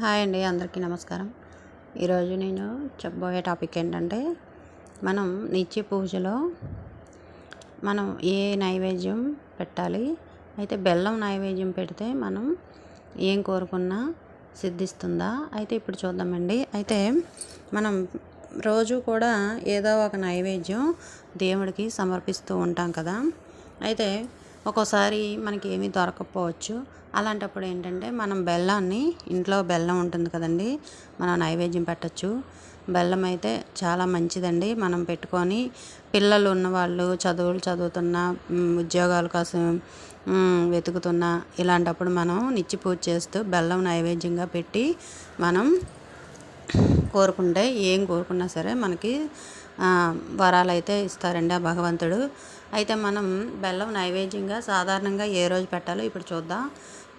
Hi అండి అందరికీ నమస్కారం. ఈరోజు నేను చెప్పబోయే టాపిక్ ఏంటంటే మనం నిత్య పూజలో మనం ఏ నైవేద్యం పెట్టాలి అయితే బెల్లం నైవేద్యం పెడితే మనం ఏం కోరుకున్నా సిద్ధిస్తుందా? అయితే ఇప్పుడు చూద్దామండి. అయితే మనం రోజు కూడా ఏదో ఒక నైవేద్యం దేవుడికి సమర్పిస్తూ ఉంటాం కదా. అయితే ఒక్కోసారి మనకి ఏమీ దొరకకపోవచ్చు అలాంటప్పుడు ఏంటంటే మనం బెల్లాన్ని ఇంట్లో బెల్లం ఉంటుంది కదండి మనం నైవేద్యం పెట్టచ్చు. బెల్లం అయితే చాలా మంచిదండి. మనం పెట్టుకొని పిల్లలు ఉన్నవాళ్ళు చదువులు చదువుతున్న ఉద్యోగాల కోసం వెతుకుతున్న ఇలాంటప్పుడు మనం నిత్య పూజ చేస్తూ బెల్లం నైవేద్యంగా పెట్టి మనం కోరుకుంటే ఏం కోరుకున్నా సరే మనకి వరాలు అయితే ఇస్తారండి ఆ భగవంతుడు. అయితే మనం బెల్లం నైవేద్యంగా సాధారణంగా ఏ రోజు పెట్టాలో ఇప్పుడు చూద్దాం.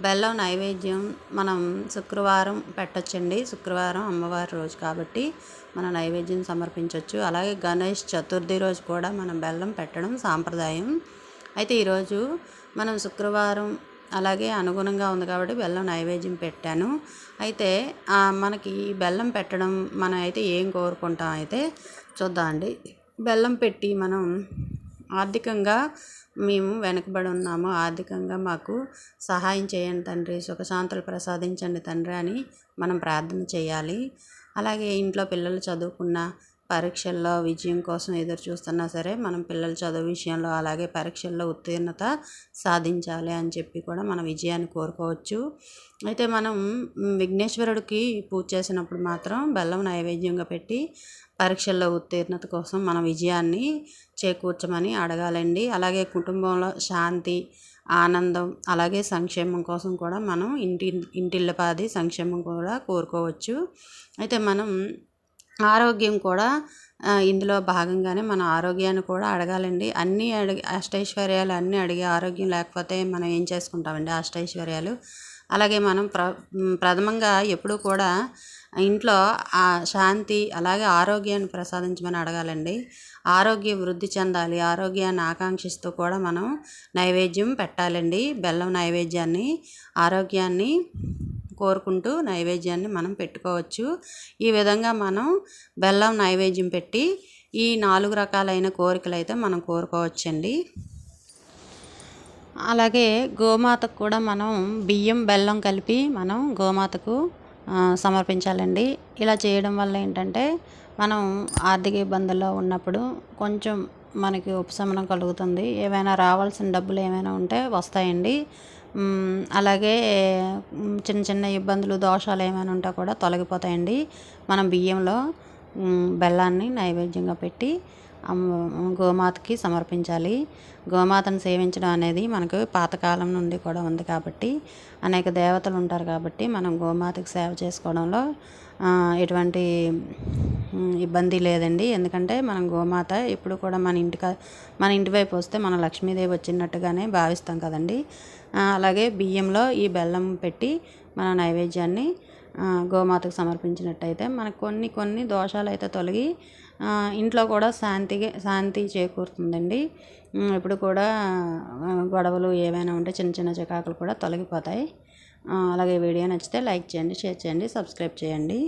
బెల్లం నైవేద్యం మనం శుక్రవారం పెట్టచ్చండి. శుక్రవారం అమ్మవారి రోజు కాబట్టి మనం నైవేద్యం సమర్పించవచ్చు అలాగే గణేష్ చతుర్థి రోజు కూడా మనం బెల్లం పెట్టడం సాంప్రదాయం. అయితే ఈరోజు మనం శుక్రవారం అలాగే అనుగుణంగా ఉంది కాబట్టి బెల్లం నైవేద్యం పెట్టాను. అయితే మనకి బెల్లం పెట్టడం మనం అయితే ఏం కోరుకుంటాం అయితే చూద్దాం అండి. బెల్లం పెట్టి మనం ఆర్థికంగా మేము వెనకబడి ఉన్నాము. ఆర్థికంగా మాకు సహాయం చేయండి తండ్రి సుఖశాంతులు ప్రసాదించండి తండ్రి అని మనం ప్రార్థన చేయాలి. అలాగే ఇంట్లో పిల్లలు చదువుకున్న పరీక్షల్లో విజయం కోసం ఎదురు చూస్తున్నా సరే మనం పిల్లల చదువు విషయంలో అలాగే పరీక్షల్లో ఉత్తీర్ణత సాధించాలి అని చెప్పి కూడా మనం విజయాన్ని కోరుకోవచ్చు. అయితే మనం విఘ్నేశ్వరుడికి పూజ చేసినప్పుడు మాత్రం బెల్లం నైవేద్యంగా పెట్టి పరీక్షల్లో ఉత్తీర్ణత కోసం మన విజయాన్ని చేకూర్చమని అడగాలండి. అలాగే కుటుంబంలో శాంతి ఆనందం అలాగే సంక్షేమం కోసం కూడా మనం ఇంటి ఇంటిల్లపాది సంక్షేమం కూడా కోరుకోవచ్చు. అయితే మనం ఆరోగ్యం కూడా ఇందులో భాగంగానే మన ఆరోగ్యాన్ని కూడా అడగాలండి. అన్నీ అడిగి అష్టైశ్వర్యాలు అన్నీ అడిగి ఆరోగ్యం లేకపోతే మనం ఏం చేసుకుంటామండి అష్టైశ్వర్యాలు? అలాగే మనం ప్ర ప్రథమంగా ఎప్పుడూ కూడా ఇంట్లో శాంతి అలాగే ఆరోగ్యాన్ని ప్రసాదించమని అడగాలండి. ఆరోగ్య వృద్ధి చెందాలి ఆరోగ్యాన్ని ఆకాంక్షిస్తూ కూడా మనం నైవేద్యం పెట్టాలండి. బెల్లం నైవేద్యాన్ని ఆరోగ్యాన్ని కోరుకుంటూ నైవేద్యాన్ని మనం పెట్టుకోవచ్చు. ఈ విధంగా మనం బెల్లం నైవేద్యం పెట్టి ఈ నాలుగు రకాలైన కోరికలు అయితే మనం కోరుకోవచ్చండి. అలాగే గోమాతకు కూడా మనం బియ్యం బెల్లం కలిపి మనం గోమాతకు సమర్పించాలండి. ఇలా చేయడం వల్ల ఏంటంటే మనం ఆర్థిక ఇబ్బందుల్లో ఉన్నప్పుడు కొంచెం మనకి ఉపశమనం కలుగుతుంది. ఏమైనా రావాల్సిన డబ్బులు ఏమైనా ఉంటే వస్తాయండి. అలాగే చిన్న చిన్న ఇబ్బందులు దోషాలు ఏమైనా ఉంటే కూడా తొలగిపోతాయండి. మనం బియ్యంలో బెల్లాన్ని నైవేద్యంగా పెట్టి గోమాతకి సమర్పించాలి. గోమాతను సేవించడం అనేది మనకు పాతకాలం నుండి కూడా ఉంది కాబట్టి అనేక దేవతలు ఉంటారు కాబట్టి మనం గోమాతకి సేవ చేసుకోవడంలో ఎటువంటి ఇబ్బంది లేదండి. ఎందుకంటే మనం గోమాత ఎప్పుడు కూడా మన ఇంటి మన ఇంటి వైపు వస్తే మన లక్ష్మీదేవి వచ్చినట్టుగానే భావిస్తాం కదండి. అలాగే బియ్యంలో ఈ బెల్లం పెట్టి మన నైవేద్యాన్ని గోమాతకు సమర్పించినట్టయితే మనకు కొన్ని కొన్ని దోషాలు అయితే తొలగి ఇంట్లో కూడా శాంతిగా శాంతి చేకూరుతుందండి. ఇప్పుడు కూడా గొడవలు ఏమైనా ఉంటే చిన్న చిన్న చికాకులు కూడా తొలగిపోతాయి. అలాగే వీడియో నచ్చితే లైక్ చేయండి షేర్ చేయండి సబ్స్క్రైబ్ చేయండి.